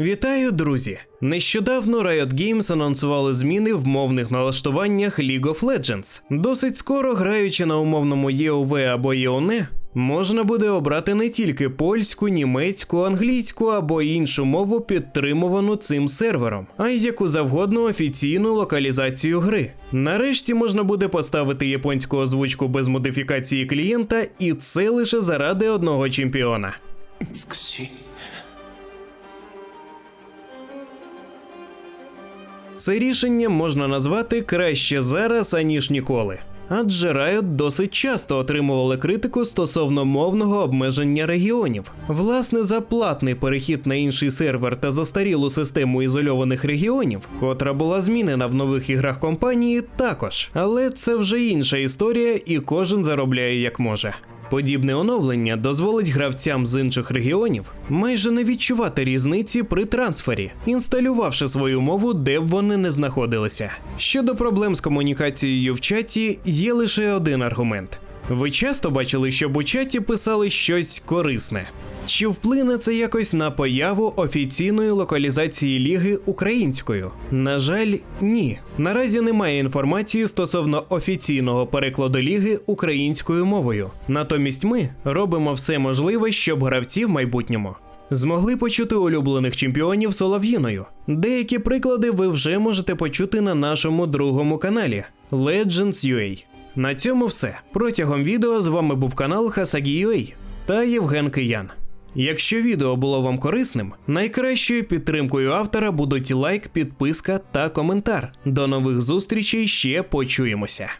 Вітаю, друзі! Нещодавно Riot Games анонсували зміни в мовних налаштуваннях League of Legends. Досить скоро, граючи на умовному ЄОВ або ЄОНЕ, можна буде обрати не тільки польську, німецьку, англійську або іншу мову, підтримувану цим сервером, а й яку завгодно офіційну локалізацію гри. Нарешті можна буде поставити японську озвучку без модифікації клієнта, і це лише заради одного чемпіона. Це рішення можна назвати краще зараз, аніж ніколи. Адже Riot досить часто отримували критику стосовно мовного обмеження регіонів. Власне, за платний перехід на інший сервер та застарілу систему ізольованих регіонів, котра була змінена в нових іграх компанії, також. Але це вже інша історія, і кожен заробляє як може. Подібне оновлення дозволить гравцям з інших регіонів майже не відчувати різниці при трансфері, інсталювавши свою мову, де б вони не знаходилися. Щодо проблем з комунікацією в чаті, є лише один аргумент. Ви часто бачили, щоб у чаті писали щось корисне. Чи вплине це якось на появу офіційної локалізації ліги українською? На жаль, ні. Наразі немає інформації стосовно офіційного перекладу ліги українською мовою. Натомість ми робимо все можливе, щоб гравці в майбутньому змогли почути улюблених чемпіонів солов'їною. Деякі приклади ви вже можете почути на нашому другому каналі Legends UA. На цьому все. Протягом відео з вами був канал Hasagi.ua та Євген Киян. Якщо відео було вам корисним, найкращою підтримкою автора будуть лайк, підписка та коментар. До нових зустрічей ще почуємося.